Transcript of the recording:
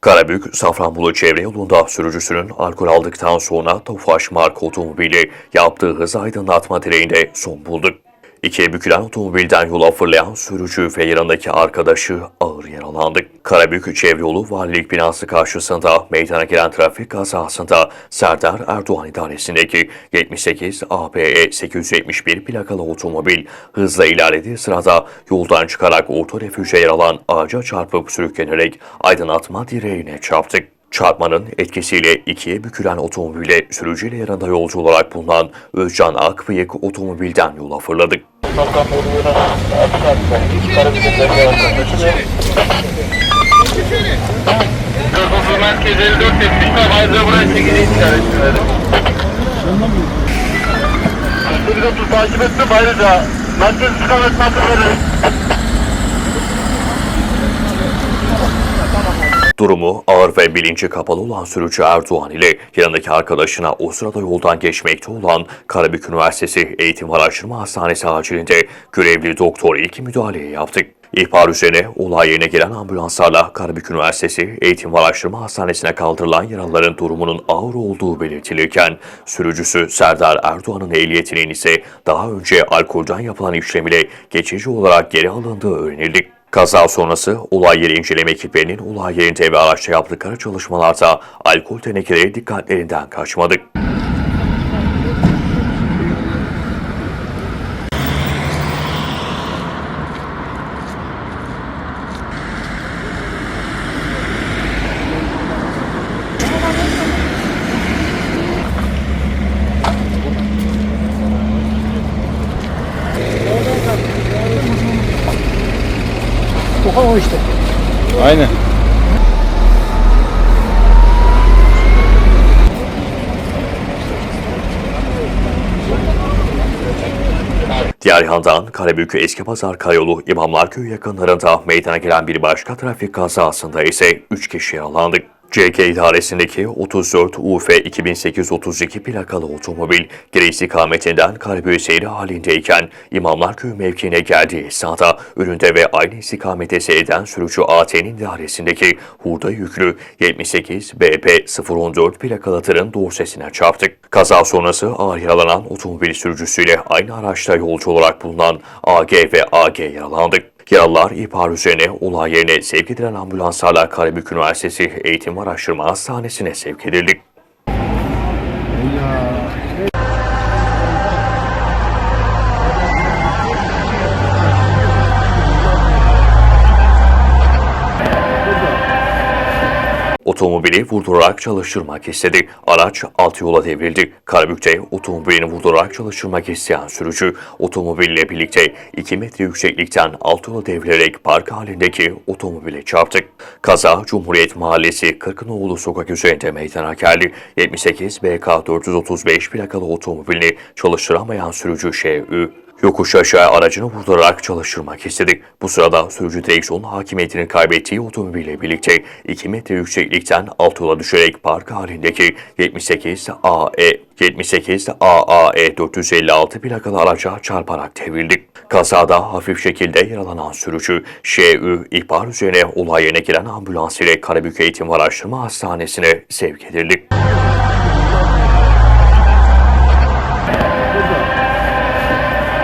Karabük, Safranbolu çevre yolunda sürücüsünün alkol aldıktan sonra Tofaş marka otomobili yaptığı hız aydınlatma direğinde son buldu. İkiye bükülen otomobilden yola fırlayan sürücü ve yanındaki arkadaşı ağır yaralandı. Karabük çevre yolu valilik binası karşısında meydana gelen trafik kazasında Serdar Erdoğan idaresindeki 78 APE 871 plakalı otomobil hızla ilerlediği sırada yoldan çıkarak orta refüje yer alan ağaca çarpıp sürüklenerek aydınlatma direğine çarptı. Çarpmanın etkisiyle ikiye bükülen otomobile sürücüyle yanında yolcu olarak bulunan Özcan Akbıyık otomobilden yola fırladı. Merkez 54 70 Ayrıca buraya 8'i işaret Durumu ağır ve bilinci kapalı olan sürücü Erdoğan ile yanındaki arkadaşına o sırada yoldan geçmekte olan Karabük Üniversitesi Eğitim Araştırma Hastanesi acilinde görevli doktor ilk müdahaleyi yaptı. İhbar üzerine olay yerine gelen ambulanslarla Karabük Üniversitesi Eğitim Araştırma Hastanesi'ne kaldırılan yaralıların durumunun ağır olduğu belirtilirken, sürücüsü Serdar Erdoğan'ın ehliyetinin ise daha önce alkolden yapılan işlem ile geçici olarak geri alındığı öğrenildi. Kaza sonrası olay yeri inceleme ekiplerinin olay yerinde ve araçta yaptıkları çalışmalarda alkol tenekeleri dikkatlerinden kaçmadı. O işte. Aynen. Diğer yandan Karabük Eski Pazar Karayolu İmamlarköy yakınlarında meydana gelen bir başka trafik kazasında ise 3 kişi yaralandı. CK idaresindeki 34 UF 2832 plakalı otomobil geri istikametinden Karabük'e seyri halindeyken İmamlarköy mevkiine geldiği esnada önünde ve aynı istikamete seyreden sürücü AT'nin idaresindeki hurda yüklü 78 BP 014 plakalı tırın dorsesine çarptı. Kaza sonrası ağır yaralanan otomobil sürücüsüyle aynı araçta yolcu olarak bulunan AG ve AG yaralandı. Yaralılar ihbar üzerine olay yerine sevk edilen ambulanslarla Karabük Üniversitesi Eğitim Araştırma Hastanesi'ne sevk edildi. Otomobili vurdurarak çalıştırmak istedi. Araç alt yola devrildi. Karabük'te otomobilini vurdurarak çalıştırmak isteyen sürücü otomobille birlikte 2 metre yükseklikten alt yola devrilerek park halindeki otomobile çarptı. Kaza Cumhuriyet Mahallesi Kırkınoğlu sokak üzerinde meydana geldi. 78 BK 435 plakalı otomobilini çalıştıramayan sürücü ŞÜ Yokuş aşağı aracını vurdurarak çalıştırmak istedi. Bu sırada sürücü direksiyon hakimiyetini kaybettiği otomobille birlikte 2 metre yükseklikten alt yola düşerek park halindeki 78 AE 78 AAE 456 plakalı araca çarparak devrildi. Kazada hafif şekilde yaralanan sürücü ŞÜ ihbar üzerine olay yerine giren ambulans ile Karabük Eğitim Araştırma Hastanesi'ne sevk edildi.